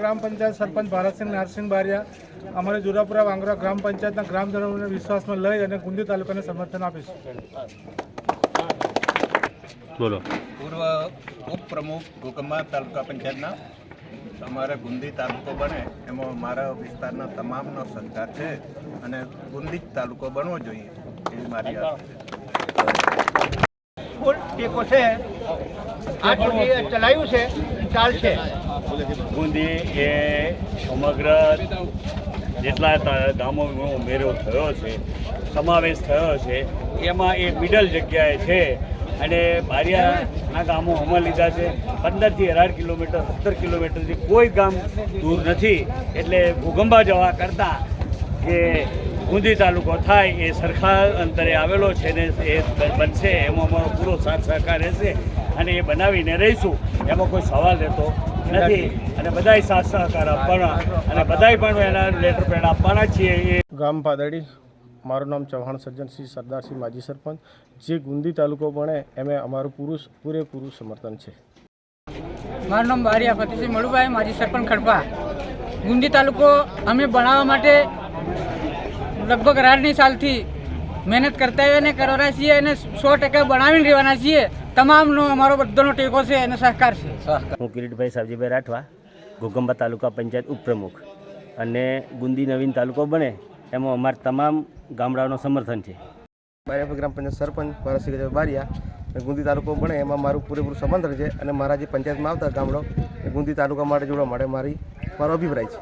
ગ્રામ પંચાયત સરપંચ ભારતસિંહ નારસિંહ બારિયા અમારે જુરાપુરા વાંગરા ગ્રામ પંચાયતના ગ્રામજનોને વિશ્વાસમાં લઈ અને ગુંદી તાલુકાને સમર્થન આપીશું. બોલો. પૂર્વ ઉપપ્રમુખ ઘોકંબા તાલુકા પંચાયતના. અમારે ગુંદી તાલુકો બને એમાં મારા વિસ્તારના તમામનો સહકાર છે અને ગુંદી તાલુકો બનવો જોઈએ એ મારી આશા છે. ફૂલ ટેકો છે. આ ચલાવ્યું છે ચાલશે. બુંદી એ સમગ્ર જેટલા ગામોનો ઉમેરો થયો છે, સમાવેશ થયો છે, એમાં એ મિડલ જગ્યાએ છે. અને બારિયાના ગામો હમણાં લીધા છે, પંદરથી અઢાર કિલોમીટર, સત્તર કિલોમીટરથી કોઈ ગામ દૂર નથી. એટલે ભૂગંબા જવા કરતાં કે ગુંદી તાલુકો થાય, એ સરખા અંતરે આવેલો છે ને એ બનશે, એમાં અમારો પૂરો સાથ સહકાર રહેશે અને એ બનાવીને રહીશું. એમાં કોઈ સવાલ રહેતો નથી. અને બધાય સાથ સહકાર આપવાના. અને બધાય પણ એના લેટર પેડ આપવાના છીએ. એ ગામ પાદડી. મારું નામ ચૌહાણ સજ્જનસિંહ સરદારસિંહ માજી સરપંચ. જે ગુંદી તાલુકો બને એમે અમારું પૂરું પૂરેપૂરું સમર્થન છે. મારું નામ બારિયા ફતેહસિંહ મળુભાઈ માજી સરપંચ ખડપા. ગુંદી તાલુકો અમે બનાવવા માટે લગભગ અઢારની સાલથી મહેનત કરતા હોય અને કરવાના છીએ અને સો ટકા બનાવીને રહેવાના છીએ. તમામનો અમારો બધાનો ટેકો છે અને સહકાર છે. હું કિરીટભાઈ સાવજીભાઈ રાઠવા ઘોગંબા તાલુકા પંચાયત ઉપપ્રમુખ. અને ગુંદી નવીન તાલુકો બને એમાં અમારા તમામ ગામડાઓનું સમર્થન છે. બારિયા ગ્રામ પંચાયત સરપંચ ગજર બારિયા ગુંદી તાલુકો બને એમાં મારું પૂરેપૂરું સમર્થન છે અને મારા જે પંચાયતમાં આવતા ગામડો એ ગુંદી તાલુકા માટે જોડવા માટે મારી મારો અભિપ્રાય છે.